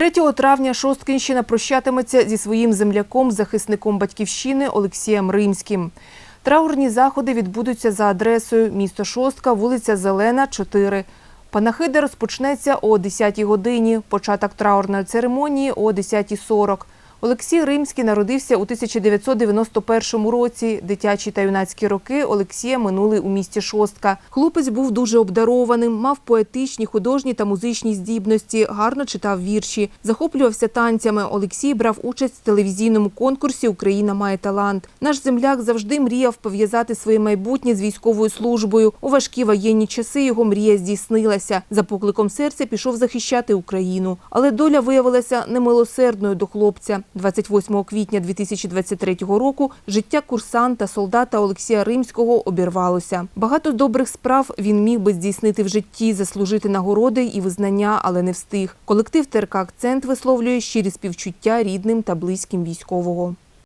3 травня Шосткинщина прощатиметься зі своїм земляком, захисником батьківщини Олексієм Римським. Траурні заходи відбудуться за адресою місто Шостка, вулиця Зелена, 4. Панахида розпочнеться о 10-й годині, початок траурної церемонії о 10.40. Олексій Римський народився у 1991 році. Дитячі та юнацькі роки Олексія минули у місті Шостка. Хлопець був дуже обдарованим, мав поетичні, художні та музичні здібності, гарно читав вірші, захоплювався танцями. Олексій брав участь в телевізійному конкурсі Україна має талант. Наш земляк завжди мріяв пов'язати своє майбутнє з військовою службою. У важкі воєнні часи його мрія здійснилася. За покликом серця пішов захищати Україну. Але доля виявилася немилосердною до хлопця. 28 квітня 2023 року життя курсанта, солдата Олексія Римського обірвалося. Багато добрих справ він міг би здійснити в житті, заслужити нагороди і визнання, але не встиг. Колектив ТРК «Акцент» висловлює щирі співчуття рідним та близьким військового.